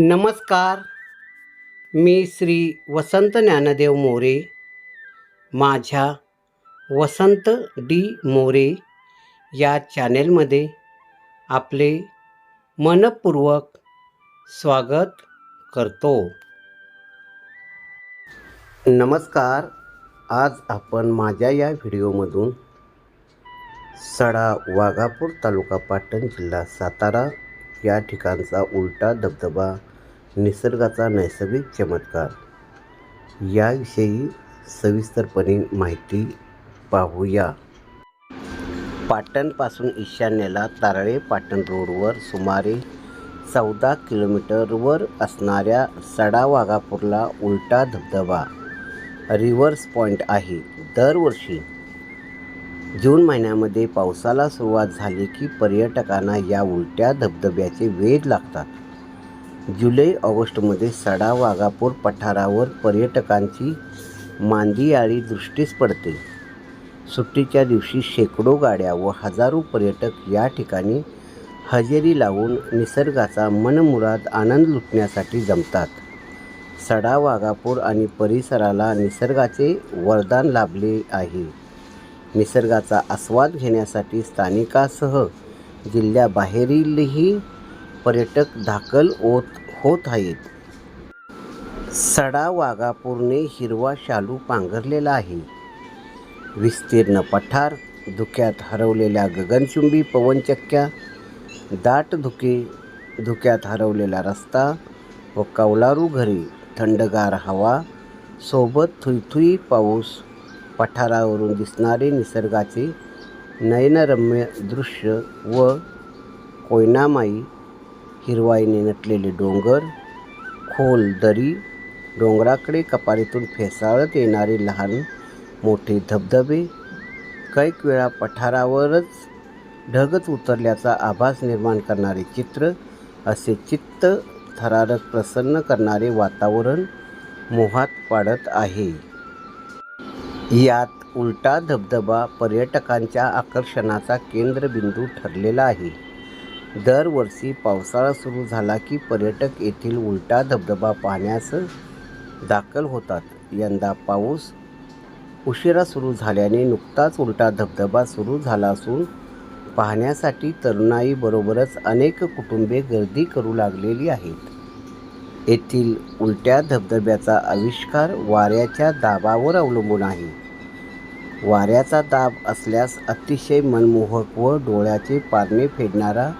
नमस्कार. मी श्री वसंत ज्ञानदेव मोरे. माझ्या वसंत डी मोरे या चॅनेलमध्ये आपले मनपूर्वक स्वागत करतो. नमस्कार. आज आपण माझ्या या व्हिडिओमधून सडा वाघापूर तालुका पाटण जिल्हा सातारा या ठिकाणचा उलटा धबधबा निसर्गाचा नैसर्गिक चमत्कार. याविषयी सविस्तरपणे माहिती पाहूया. पाटणपासून ईशान्येला तारळे पाटण रोडवर सुमारे चौदा किलोमीटरवर असणाऱ्या सडा वाघापूरला उलटा धबधबा रिव्हर्स पॉईंट आहे. दरवर्षी जून महिन्यामध्ये पावसाला सुरुवात झाली की पर्यटकांना या उलट्या धबधब्याचे वेध लागतात. जुलै ऑगस्टमध्ये सडा वाघापूर पठारावर पर्यटकांची मांदियाळी दृष्टीस पडते. सुट्टीच्या दिवशी शेकडो गाड्या व हजारो पर्यटक या ठिकाणी हजेरी लावून निसर्गाचा मनमुराद आनंद लुटण्यासाठी जमतात. सडा वाघापूर आणि परिसराला निसर्गाचे वरदान लाभले आहे. निसर्गाचा आस्वाद घेण्यासाठी स्थानिकासह जिल्ह्याबाहेरीलही पर्यटक दाखल होत होत आहेत. सडा वाघापूरने हिरवा शालू पांघरलेला आहे. विस्तीर्ण पठार धुक्यात हरवलेल्या गगनचुंबी पवनचक्क्या दाट धुके धुक्यात हरवलेला रस्ता व कौलारू घरे थंडगार हवा सोबत थुईथुई पाऊस पठारावरून दिसणारे निसर्गाचे नयनरम्य दृश्य व कोयनामाई हिरवाईने नटलेले डोंगर खोल दरी डोंगराकडे कपारीतून फेसाळत येणारे लहान मोठे धबधबे कैक वेळा पठारावरच ढगच उतरल्याचा आभास निर्माण करणारे चित्र असे चित्त थरारक प्रसन्न करणारे वातावरण मोहात पाडत आहे. यात उलटा धबधबा पर्यटकांच्या आकर्षणाचा केंद्रबिंदू ठरलेला आहे. दरवर्षी पावसाळा सुरू झाला की पर्यटक येथील उलटा धबधबा पाहण्यास दाखल होतात. यंदा पाऊस उशिरा सुरू झाल्याने नुकताच उलटा धबधबा सुरू झाला असून पाहण्यासाठी तरुणाईबरोबरच अनेक कुटुंबे गर्दी करू लागलेली आहेत. येथील उलट्या धबधब्याचा आविष्कार वाऱ्याच्या दाबावर अवलंबून आहे. वाऱ्याचा दाब असल्यास अतिशय मनमोहक व डोळ्याचे पारणे फेडणारा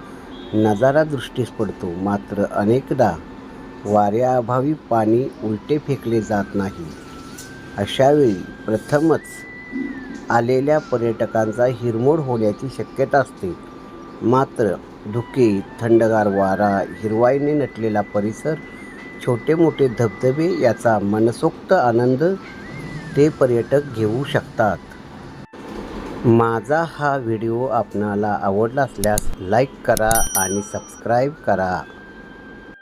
नजारा दृष्टीस पडतो. मात्र अनेकदा वाऱ्याअभावी पाणी उलटे फेकले जात नाही. अशावेळी प्रथमच आलेल्या पर्यटकांचा हिरमोड होण्याची शक्यता असते. मात्र धुके थंडगार वारा हिरवाईने नटलेला परिसर छोटे मोठे धबधबे याचा मनसोक्त आनंद ते पर्यटक घेऊ शकतात. माझा हा व्हिडिओ आपणाला आवडला असल्यास लाईक करा आणि सबस्क्राईब करा.